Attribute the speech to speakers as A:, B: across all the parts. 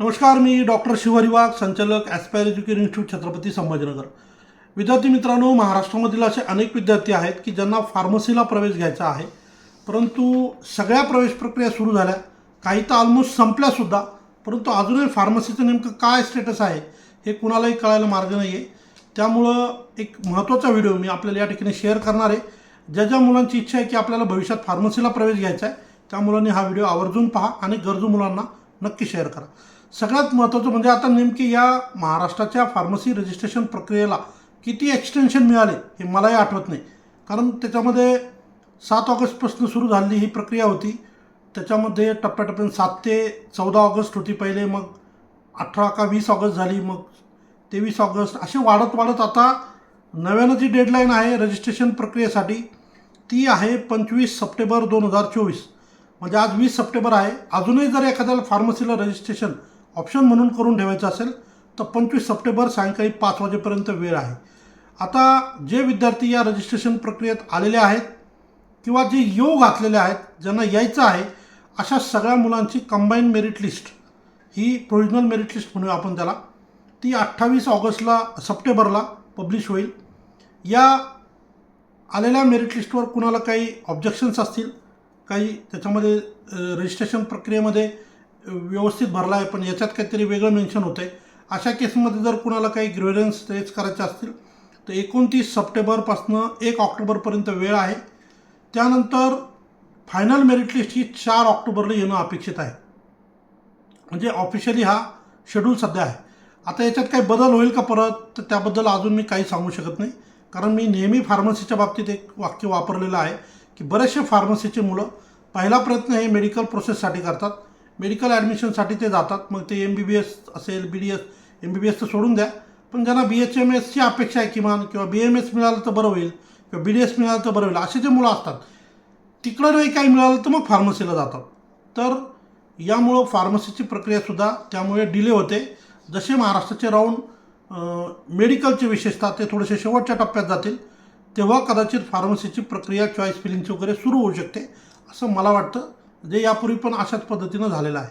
A: नमस्कार मी डॉक्टर शिवहरी वाघ संचालक Aspire education institute Chhatrapati Sambhajinagar. विद्यार्थी मित्रांनो महाराष्ट्रामधील असे अनेक विद्यार्थी आहेत की ज्यांना फार्मसीला प्रवेश घ्यायचा आहे. परंतु सगळ्या प्रवेश प्रक्रिया सुरू झाल्या. काही तर ऑलमोस्ट संपल्यासुद्धा परंतु अजूनही फार्मसीचं नेमकं काय स्टेटस आहे हे कुणालाही कळायला मार्ग नाही आहे त्यामुळं एक महत्त्वाचा व्हिडिओ मी आपल्याला या ठिकाणी शेअर करणार आहे. ज्या ज्या मुलांची इच्छा आहे की आपल्याला भविष्यात फार्मसीला प्रवेश घ्यायचा आहे त्या मुलांनी हा व्हिडिओ आवर्जून पहा आणि गरजू मुलांना नक्की शेअर करा. सगळ्यात महत्त्वाचं म्हणजे आता नेमकी या महाराष्ट्राच्या फार्मसी रजिस्ट्रेशन प्रक्रियेला किती एक्सटेन्शन मिळाले हे मलाही आठवत नाही. कारण त्याच्यामध्ये सात ऑगस्टपासून सुरू झालेली ही प्रक्रिया होती. त्याच्यामध्ये टप्प्याटप्प्याने सात ते चौदा ऑगस्ट होती पहिले मग अठरा का वीस ऑगस्ट झाली मग तेवीस ऑगस्ट. असे वाढत वाढत आता नव्यानं जी डेडलाईन आहे रजिस्ट्रेशन प्रक्रियेसाठी ती आहे पंचवीस सप्टेंबर दोन हजार चोवीस. म्हणजे आज वीस सप्टेंबर आहे. अजूनही जर एखाद्याला फार्मसीला रजिस्ट्रेशन ऑप्शन म्हणून करून ठेवायचं असेल तर पंचवीस सप्टेंबर सायंकाळी पाच वाजेपर्यंत वेळ आहे. आता जे विद्यार्थी या रजिस्ट्रेशन प्रक्रियेत आलेले आहेत किंवा जे योग घातलेले आहेत ज्यांना यायचं आहे अशा सगळ्या मुलांची कंबाईन मेरिट लिस्ट ही प्रोविजनल मेरिट लिस्ट म्हणूया आपण त्याला ती अठ्ठावीस ऑगस्टला सप्टेंबरला पब्लिश होईल. या आलेल्या मेरिट लिस्टवर कुणाला काही ऑब्जेक्शन्स असतील काही त्याच्यामध्ये रजिस्ट्रेशन प्रक्रियेमध्ये व्यवस्थित भरला आहे पण याच्यात काहीतरी वेगळं मेन्शन होतं आहे अशा केसमध्ये जर कुणाला काही ग्रेव्हरन्स रेज करायचे असतील तर एकोणतीस सप्टेंबरपासनं एक ऑक्टोबरपर्यंत वेळ आहे. त्यानंतर फायनल मेरिट लिस्ट ही चार ऑक्टोबरला येणं अपेक्षित आहे. म्हणजे ऑफिशियली हा शेड्यूल सध्या आहे. आता याच्यात काही बदल होईल का परत तर त्याबद्दल अजून मी काही सांगू शकत नाही. कारण मी नेहमी फार्मसीच्या बाबतीत एक वाक्य वापरलेलं आहे की बरेचसे फार्मसीचे मुलं पहिला प्रयत्न हे मेडिकल प्रोसेससाठी करतात. मेडिकल ॲडमिशनसाठी ते जातात. मग ते एम बी बी एस असेल B D S M B B S तर सोडून द्या. पण ज्यांना बी एच एम एसची अपेक्षा आहे किमान किंवा बी एम एस मिळालं तर बरं होईल किंवा बी डी एस मिळालं तर बरं होईल असे जे मुलं असतात तिकडं नाही काही मिळालं तर मग फार्मसीला जातात. तर यामुळं फार्मसीची प्रक्रियासुद्धा त्यामुळे डिले होते. जसे महाराष्ट्राचे राऊंड मेडिकलचे विशेषतः ते थोडेसे शेवटच्या टप्प्यात जातील तेव्हा कदाचित फार्मसीची प्रक्रिया चॉईस फिलिंगची वगैरे सुरू होऊ शकते असं मला वाटतं. जे यापूर्वी पण अशाच पद्धतीनं झालेलं आहे.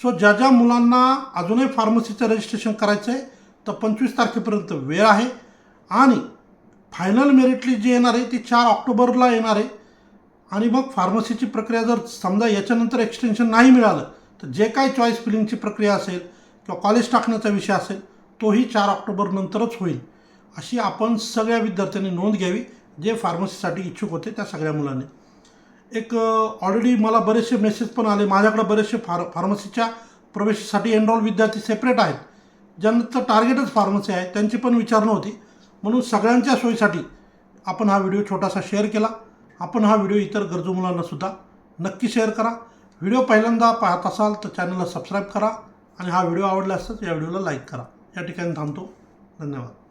A: सो ज्या ज्या मुलांना अजूनही फार्मसीचं रजिस्ट्रेशन करायचं आहे तर पंचवीस तारखेपर्यंत वेळ आहे. आणि फायनल मेरिट लिस्ट जी येणार आहे ती चार ऑक्टोबरला येणार आहे. आणि मग फार्मसीची प्रक्रिया जर समजा याच्यानंतर एक्सटेन्शन नाही मिळालं तर जे काय चॉईस फिलिंगची प्रक्रिया असेल किंवा कॉलेज टाकण्याचा विषय असेल तोही चार ऑक्टोबरनंतरच होईल. अशी आपण सगळ्या विद्यार्थ्यांनी नोंद घ्यावी जे फार्मसीसाठी इच्छुक होते त्या सगळ्या मुलांनी. एक ऑलरेडी मला बरेचसे मेसेज पण आले. माझ्याकडे बरेचसे फार फार्मसीच्या प्रवेशासाठी एनरॉल विद्यार्थी सेपरेट आहेत. ज्यांचं टार्गेटच फार्मसी आहे त्यांची पण विचारणं होती. म्हणून सगळ्यांच्या सोयीसाठी आपण हा व्हिडिओ छोटासा शेअर केला. आपण हा व्हिडिओ इतर गरजू मुलांनासुद्धा नक्की शेअर करा. व्हिडिओ पहिल्यांदा पाहत असाल तर चॅनलला सबस्क्राईब करा. आणि हा व्हिडिओ आवडला असताच या व्हिडिओला लाईक करा. या ठिकाणी थांबतो. धन्यवाद.